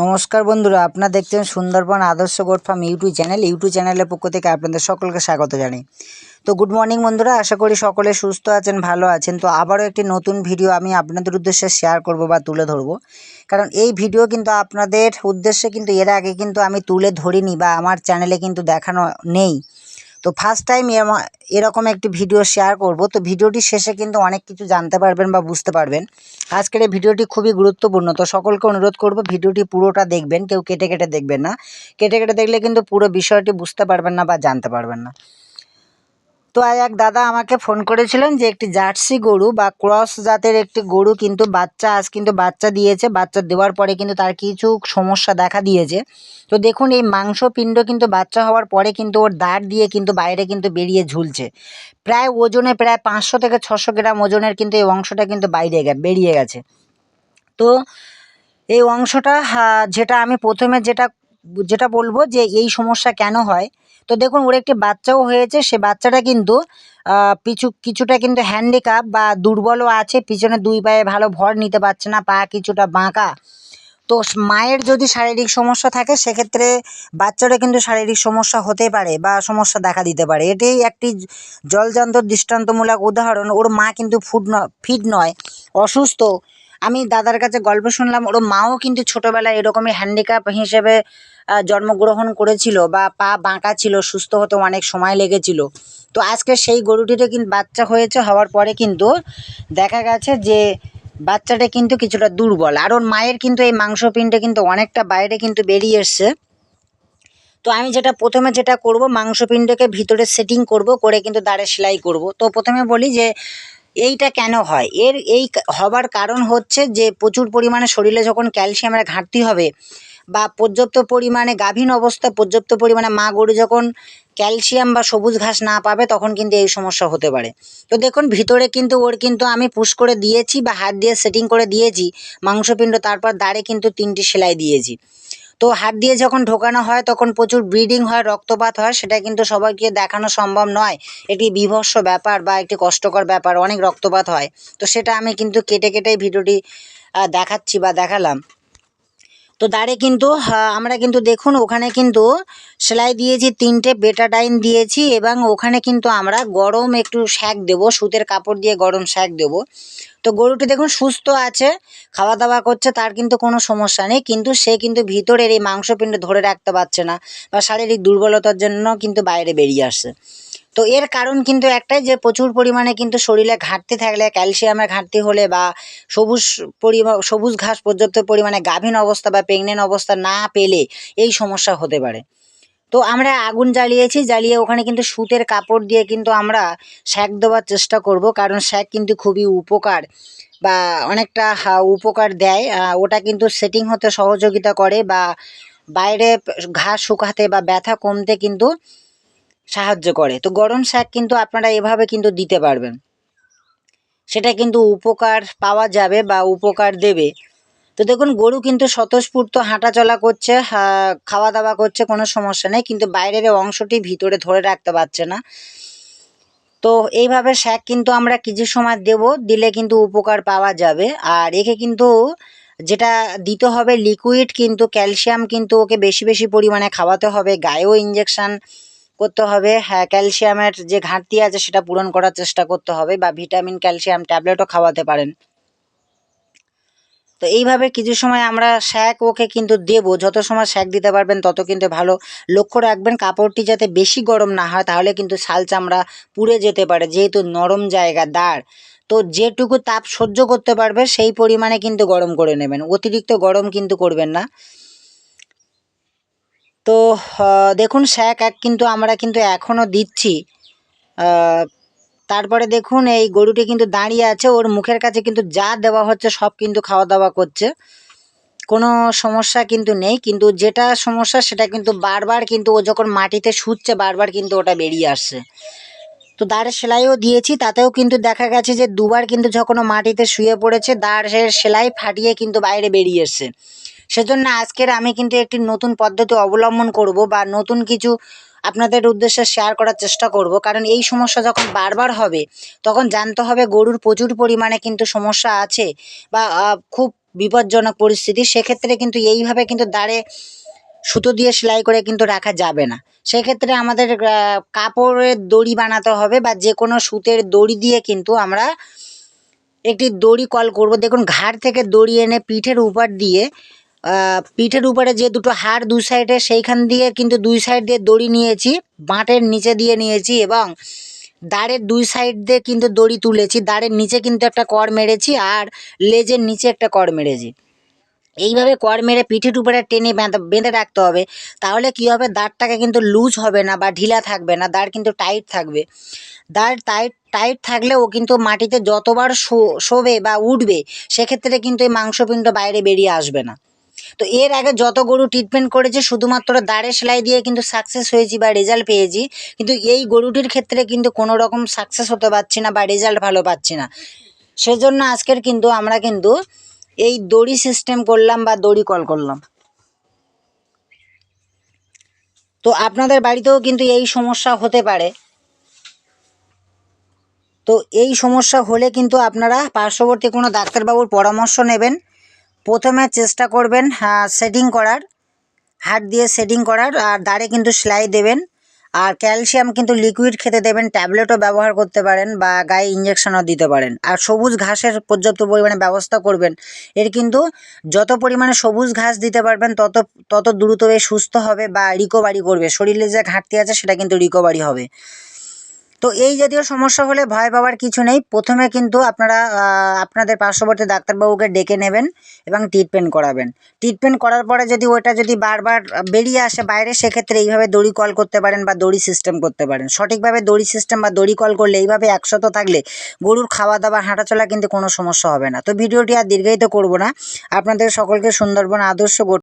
নমস্কার বন্ধুরা, আপনারা দেখছেন Sundarban Adarsha goat farm YouTube channel. YouTube চ্যানেলের পক্ষ থেকে আপনাদের সকলকে স্বাগত জানাই। তো গুড মর্নিং বন্ধুরা, আশা করি সকলে সুস্থ আছেন, ভালো আছেন। তো আবারও একটি নতুন ভিডিও আমি আপনাদের উদ্দেশ্যে শেয়ার করব বা তুলে ধরবো। কারণ এই ভিডিও কিন্তু আপনাদের উদ্দেশ্যে কিন্তু, এর আগে কিন্তু আমি তুলে ধরিনি বা আমার চ্যানেলে কিন্তু দেখানো নেই। তো ফার্স্ট টাইম এরকম একটি ভিডিও শেয়ার করব। তো ভিডিওটি শেষে কিন্তু অনেক কিছু জানতে পারবেন বা বুঝতে পারবেন। আজকের এই ভিডিওটি খুবই গুরুত্বপূর্ণ। তো সকলকে অনুরোধ করব ভিডিওটি পুরোটা দেখবেন, কেউ কেটে কেটে দেখবেন না। কেটে কেটে দেখলে কিন্তু পুরো বিষয়টি বুঝতে পারবেন না বা জানতে পারবেন না। তো এক দাদা আমাকে ফোন করেছিলেন যে একটি জার্সি গরু বা ক্রস জাতের একটি গরু কিন্তু বাচ্চা আজ কিন্তু বাচ্চা দিয়েছে, বাচ্চা দেওয়ার পরে কিন্তু তার কিছু সমস্যা দেখা দিয়েছে। তো দেখুন, এই মাংসপিণ্ড কিন্তু বাচ্চা হওয়ার পরে কিন্তু ওর দাঁড় দিয়ে কিন্তু বাইরে কিন্তু বেরিয়ে ঝুলছে। প্রায় ওজনে প্রায় পাঁচশো থেকে ছশো গ্রাম ওজনের কিন্তু এই অংশটা কিন্তু বাইরে বেরিয়ে গেছে। তো এই অংশটা যেটা আমি প্রথমে যেটা যেটা বলব যে এই সমস্যা কেন হয়? তো দেখুন, ওর একটি বাচ্চাও হয়েছে। সে বাচ্চাটা কিন্তু পিছু, কিছুটা কিন্তু হ্যান্ডিক্যাপ বা দুর্বলও আছে। পিছনে দুই পায়ে ভালো ভর নিতে পারছে না, পা কিছুটা বাঁকা। তো মায়ের যদি শারীরিক সমস্যা থাকে, সেক্ষেত্রে বাচ্চারও কিন্তু শারীরিক সমস্যা হতে পারে বা সমস্যা দেখা দিতে পারে। এটাই একটি জলজান্ত দৃষ্টান্তমূলক উদাহরণ। ওর মা কিন্তু ফুড ফিট নয়, অসুস্থ। আমি দাদার কাছে গল্প শুনলাম, ওর মাও কিন্তু ছোটোবেলায় এরকমই হ্যান্ডিক্যাপ হিসেবে জন্মগ্রহণ করেছিল বা পা বাঁকা ছিল, সুস্থ হতে অনেক সময় লেগেছিল। তো আজকে সেই গরুটিতে কিন্তু বাচ্চা হয়েছে হওয়ার পরে কিন্তু দেখা গেছে যে বাচ্চাটা কিন্তু কিছুটা দুর্বল। আর ওর মায়ের কিন্তু এই মাংসপিণ্ডে কিন্তু অনেকটা বাইরে কিন্তু বেরিয়ে এসছে। তো আমি যেটা, প্রথমে যেটা করব, মাংসপিণ্ডকে ভিতরে সেটিং করব, করে কিন্তু দাঁড়ে সেলাই করব। তো প্রথমে বলি যে এইটা কেন হয়? এর এই হবার কারণ হচ্ছে যে প্রচুর পরিমাণে শরীরে যখন ক্যালসিয়ামের ঘাটতি হবে বা পর্যাপ্ত পরিমাণে গাভীন অবস্থায় পর্যাপ্ত পরিমাণে মা গরু যখন ক্যালসিয়াম বা সবুজ ঘাস না পাবে, তখন কিন্তু এই সমস্যা হতে পারে। তো দেখুন, ভিতরে কিন্তু ওর কিন্তু আমি পুশ করে দিয়েছি বা হাত দিয়ে সেটিং করে দিয়েছি, মাংসপিণ্ড, তারপর দাঁড়ে কিন্তু তিনটি সেলাই দিয়েছি। তো হাত দিয়ে যখন ঢোকানো হয়, তখন প্রচুর ব্লিডিং হয়, রক্তপাত হয়, সেটা কিন্তু সবাইকে দেখানো সম্ভব নয়। একটি বিভৎস ব্যাপার বা একটি কষ্টকর ব্যাপার, অনেক রক্তপাত হয়। তো সেটা আমি কিন্তু কেটে কেটেই ভিডিওটি দেখাচ্ছি বা দেখালাম। তো দাঁড়ে কিন্তু আমরা কিন্তু দেখুন, ওখানে কিন্তু সেলাই দিয়েছি, তিনটে বেটাডাইন দিয়েছি এবং ওখানে কিন্তু আমরা গরম একটু শ্যাক দেবো, সুতের কাপড় দিয়ে গরম শ্যাক দেবো। তো গরুটি দেখুন সুস্থ আছে খাওয়া দাওয়া করছে, তার কিন্তু কোনো সমস্যা নেই, কিন্তু সে কিন্তু ভিতরের এই মাংসপিণ্ড ধরে রাখতে পারছে না বা শারীরিক দুর্বলতার জন্য কিন্তু বাইরে বেরিয়ে আসছে। তো এর কারণ কিন্তু একটাই যে প্রচুর পরিমাণে কিন্তু শরীরে ঘাটতি থাকলে, ক্যালসিয়ামের ঘাটতি হলে বা সবুজ পরিমাণ সবুজ ঘাস পর্যাপ্ত পরিমাণে গাভীন অবস্থা বা প্রেগনেন্ট অবস্থা না পেলে এই সমস্যা হতে পারে। তো আমরা আগুন জ্বালিয়েছি, জ্বালিয়ে ওখানে কিন্তু সুতের কাপড় দিয়ে কিন্তু আমরা শ্যাক দেওয়ার চেষ্টা করব, কারণ শ্যাক কিন্তু খুবই উপকার বা অনেকটা উপকার দেয়। ওটা কিন্তু সেটিং হতে সহযোগিতা করে বা বাইরে ঘাস শুকাতে বা ব্যথা কমতে কিন্তু সাহায্য করে। তো গরম শাক কিন্তু আপনারা এভাবে কিন্তু দিতে পারবেন। সেটা কিন্তু উপকার পাওয়া যাবে বা উপকার দেবে। তো দেখুন, গরু কিন্তু স্বতঃস্ফূর্ত হাঁটাচলা করছে খাওয়া দাওয়া করছে, কোনো সমস্যা নেই, কিন্তু বাইরের অংশটি ভিতরে ধরে রাখতে পারছে না। তো এইভাবে শ্যাক কিন্তু আমরা কিছু সময় দেব, দিলে কিন্তু উপকার পাওয়া যাবে। আর একে কিন্তু যেটা দিতে হবে লিকুইড কিন্তু ক্যালসিয়াম কিন্তু ওকে বেশি বেশি পরিমাণে খাওয়াতে হবে, গায়েও ইঞ্জেকশান করতে হবে হ্যাঁ ক্যালসিয়ামের যে ঘাটতি আছে সেটা পূরণ করার চেষ্টা করতে হবে বা ভিটামিন ক্যালসিয়াম ট্যাবলেটও খাওয়াতে পারেন। তো এইভাবে কিছু সময় আমরা শ্যাক ওকে কিন্তু দেব। যত সময় শ্যাক দিতে পারবেন, তত কিন্তু ভালো। লক্ষ্য রাখবেন, কাপড়টি যাতে বেশি গরম না হয়, তাহলে কিন্তু শাল চামড়া পুড়ে যেতে পারে, যেহেতু নরম জায়গা, দাঁড়। তো যেটুকু তাপ সহ্য করতে পারবে, সেই পরিমাণে কিন্তু গরম করে নেবেন। অতিরিক্ত গরম কিন্তু করবেন না। তো দেখুন শ্যাক এক কিন্তু আমরা কিন্তু এখনও দিচ্ছি। তারপরে দেখুন, এই গরুটি কিন্তু দাঁড়িয়ে আছে, ওর মুখের কাছে কিন্তু যা দেওয়া হচ্ছে সব কিন্তু খাওয়া দাওয়া করছে। কোনো সমস্যা কিন্তু নেই, কিন্তু যেটা সমস্যা সেটা কিন্তু বারবার কিন্তু ও যখন মাটিতে শুচ্ছে, বারবার কিন্তু ওটা বেরিয়ে আসছে। তো দাঁড়ের সেলাইও দিয়েছি, তাতেও কিন্তু দেখা গেছে যে দুবার কিন্তু যখন ও মাটিতে শুয়ে পড়েছে দাঁড়ের সেলাই ফাটিয়ে কিন্তু বাইরে বেরিয়ে এসছে। সেজন্য আজকের আমি কিন্তু একটি নতুন পদ্ধতি অবলম্বন করব বা নতুন কিছু আপনাদের উদ্দেশ্যে শেয়ার করার চেষ্টা করব। কারণ এই সমস্যা যখন বারবার হবে, তখন জানতে হবে গরুর প্রচুর পরিমাণে কিন্তু সমস্যা আছে বা খুব বিপজ্জনক পরিস্থিতি। সেক্ষেত্রে কিন্তু এইভাবে কিন্তু দাঁড়ে সুতো দিয়ে সেলাই করে কিন্তু রাখা যাবে না। সেক্ষেত্রে আমাদের কাপড়ের দড়ি বানাতে হবে বা যে কোনো সুতের দড়ি দিয়ে কিন্তু আমরা একটি দড়ি কল করব। দেখুন, ঘাড় থেকে দড়ি এনে পিঠের উপর দিয়ে পিঠের উপরে যে দুটো হাড় দু সাইডে, সেইখান দিয়ে কিন্তু দুই সাইড দিয়ে দড়ি নিয়েছি, বাঁটের নিচে দিয়ে নিয়েছি এবং দাঁড়ের দুই সাইড দিয়ে কিন্তু দড়ি তুলেছি। দাঁড়ের নিচে কিন্তু একটা কর মেরেছি আর লেজের নিচে একটা কর মেরেছি। এইভাবে কর মেরে পিঠের উপরে টেনে বেঁধে বেঁধে রাখতে হবে। তাহলে কি হবে? দাঁড়টাকে কিন্তু লুজ হবে না বা ঢিলা থাকবে না, দাঁড় কিন্তু টাইট থাকবে। দাঁড় টাইট টাইট থাকলে ও কিন্তু মাটিতে যতবার শো- শোবে বা উঠবে, সেক্ষেত্রে কিন্তু এই মাংসপিণ্ড বাইরে বেরিয়ে আসবে না। তো এর আগে যত গরু ট্রিটমেন্ট করেছে, শুধুমাত্র দাঁড়ে সেলাই দিয়ে কিন্তু সাকসেস হয়েছি বা রেজাল্ট পেয়েছি। কিন্তু এই গরুটির ক্ষেত্রে কিন্তু কোনো রকম সাকসেস হতে পারছি না বা রেজাল্ট ভালো পাচ্ছি না। সেজন্য আজকের কিন্তু আমরা কিন্তু এই দড়ি সিস্টেম করলাম বা দড়ি কল করলাম। তো আপনাদের বাড়িতেও কিন্তু এই সমস্যা হতে পারে। তো এই সমস্যা হলে কিন্তু আপনারা পার্শ্ববর্তী কোনো ডাক্তারবাবুর পরামর্শ নেবেন। প্রথমে চেষ্টা করবেন সেটিং করার, হাত দিয়ে সেটিং করার, আর দাঁড়ে কিন্তু সেলাই দেবেন। আর ক্যালসিয়াম কিন্তু লিকুইড খেতে দেবেন ট্যাবলেটও ব্যবহার করতে পারেন বা গায়ে ইঞ্জেকশনও দিতে পারেন। আর সবুজ ঘাসের পর্যাপ্ত পরিমাণে ব্যবস্থা করবেন। এর কিন্তু যত পরিমাণে সবুজ ঘাস দিতে পারবেন, তত তত দ্রুত সুস্থ হবে বা রিকভারি করবে। শরীরে যে ঘাটতি আছে, সেটা কিন্তু রিকভারি হবে। তো এই জাতীয় সমস্যা হলে ভয় পাওয়ার কিছু নেই। প্রথমে কিন্তু আপনারা আপনাদের পার্শ্ববর্তী ডাক্তারবাবুকে ডেকে নেবেন এবং ট্রিটমেন্ট করাবেন। ট্রিটমেন্ট করার পরে যদি ওটা যদি বারবার বেরিয়ে আসে বাইরে, সেক্ষেত্রে এইভাবে দড়ি কল করতে পারেন বা দড়ি সিস্টেম করতে পারেন। সঠিকভাবে দড়ি সিস্টেম বা দড়ি কল করলে এইভাবে একশত থাকলে গরুর খাওয়া দাওয়া হাঁটাচলা কিন্তু কোনো সমস্যা হবে না। তো ভিডিওটি আর দীর্ঘায়িত করব না। আপনাদের সকলকে সুন্দরবন আদর্শ